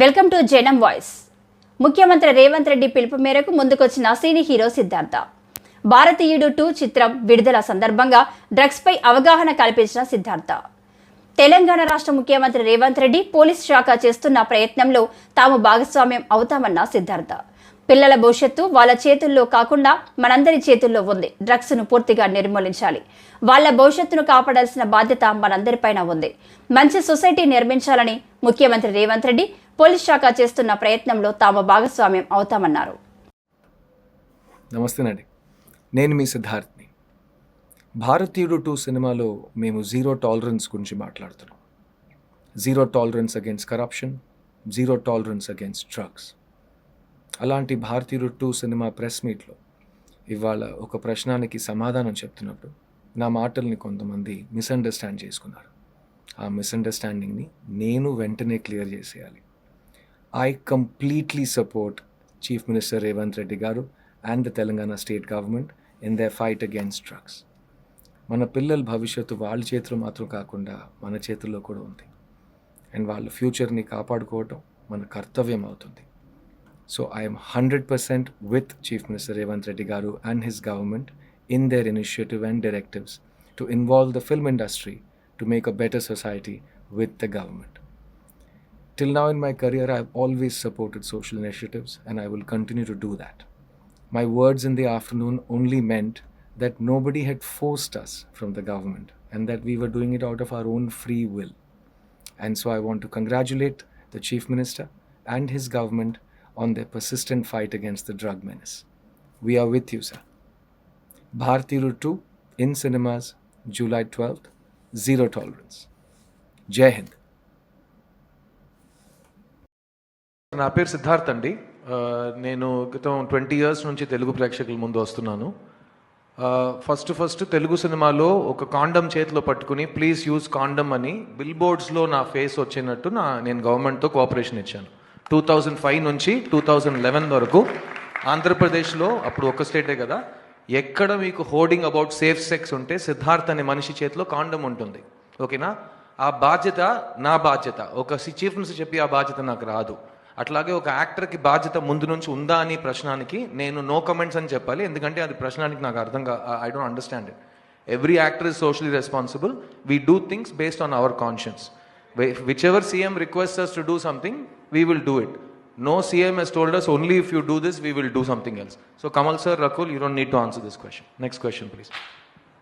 Welcome to జనం voice. ముఖ్యమంత్రి రేవంత్ రెడ్డి పిలుపు మేరకు ముందుకొచ్చిన సినీ హీరో సిద్ధార్థ భారతీయుడు టూ చిత్రం విడుదల సందర్భంగా డ్రగ్స్పై అవగాహన కల్పించిన సిద్ధార్థ తెలంగాణ రాష్ట్ర ముఖ్యమంత్రి రేవంత్ రెడ్డి పోలీస్ శాఖ చేస్తున్న ప్రయత్నంలో తాము భాగస్వామ్యం అవుతామన్న సిద్ధార్థ పిల్లల భవిష్యత్తు వాళ్ళ చేతుల్లో కాకుండా మనందరి చేతుల్లో ఉంది. డ్రగ్స్ను పూర్తిగా నిర్మూలించాలి. వాళ్ళ భవిష్యత్తును కాపాడాల్సిన బాధ్యత మనందరిపైన ఉంది. మంచి సొసైటీ నిర్మించాలని ముఖ్యమంత్రి రేవంత్ రెడ్డి పోలీస్ శాఖ చేస్తున్న ప్రయత్నంలో తాము భాగస్వామ్యం అవుతామన్నారు. నమస్తేనండి నేను మీ సిద్ధార్థ్ని. భారతీయుడు టూ సినిమాలో మేము జీరో టాలరెన్స్ గురించి మాట్లాడుతున్నాం. Zero tolerance against corruption zero tolerance against drugs అలాంటి భారతీయుడు టూ సినిమా ప్రెస్ మీట్లో ఇవాళ ఒక ప్రశ్నానికి సమాధానం చెప్తున్నప్పుడు నా మాటల్ని కొంతమంది మిస్అండర్స్టాండ్ చేసుకున్నారు. ఆ మిస్అండర్స్టాండింగ్ని నేను వెంటనే క్లియర్ చేసేయాలి. I completely support chief minister Revanth Reddy garu and the Telangana state government in the fight against drugs మన పిల్లల భవిష్యత్తు వాళ్ళ చేతిలో మాత్రం కాకుండా మన చేతుల్లో కూడా ఉంది. అండ్ వాళ్ళ ఫ్యూచర్ని కాపాడుకోవటం మన కర్తవ్యం అవుతుంది. So I'm hundred percent with chief minister Revanth Reddy garu and his government in their initiative and directives to involve the film industry to make a better society with the government Till now in my career, I've always supported social initiatives and I will continue to do that. My words in the afternoon only meant that nobody had forced us from the government and that we were doing it out of our own free will. And so I want to congratulate the Chief Minister and his government on their persistent fight against the drug menace. We are with you, sir. Bharatiru 2 in cinemas, July 12th, zero tolerance. Jai Hind. నా పేరు సిద్ధార్థ్ అండి. నేను క్రితం twenty years నుంచి తెలుగు ప్రేక్షకుల ముందు వస్తున్నాను. First first Telugu సినిమాలో ఒక కాండం చేతిలో పట్టుకుని ప్లీజ్ యూజ్ కాండమ్ అని బిల్ బోర్డ్స్లో నా ఫేస్ వచ్చినట్టు నా నేను గవర్నమెంట్తో కోఆపరేషన్ ఇచ్చాను. టూ థౌజండ్ ఫైవ్ నుంచి టూ థౌజండ్ లెవెన్ వరకు ఆంధ్రప్రదేశ్లో అప్పుడు ఒక స్టేటే కదా ఎక్కడ మీకు హోర్డింగ్ అబౌట్ సేఫ్ సెక్స్ ఉంటే సిద్ధార్థ్ అనే మనిషి చేతిలో కాండం ఉంటుంది. ఓకేనా? ఆ బాధ్యత నా బాధ్యత. ఒక చీఫ్ మినిస్టర్ చెప్పి ఆ బాధ్యత నాకు రాదు. అట్లాగే ఒక యాక్టర్కి బాధ్యత ముందు నుంచి ఉందా అని ప్రశ్నానికి నేను నో కమెంట్స్ అని చెప్పాలి. ఎందుకంటే అది ప్రశ్నానికి నాకు అర్థం కా I don't understand it every actor is socially responsible we do things based on our conscience whichever CM request us to do something we will do it no CM he's told us only if you do this we will do something else so Kamal sir Rakul you don't need to answer this question next question please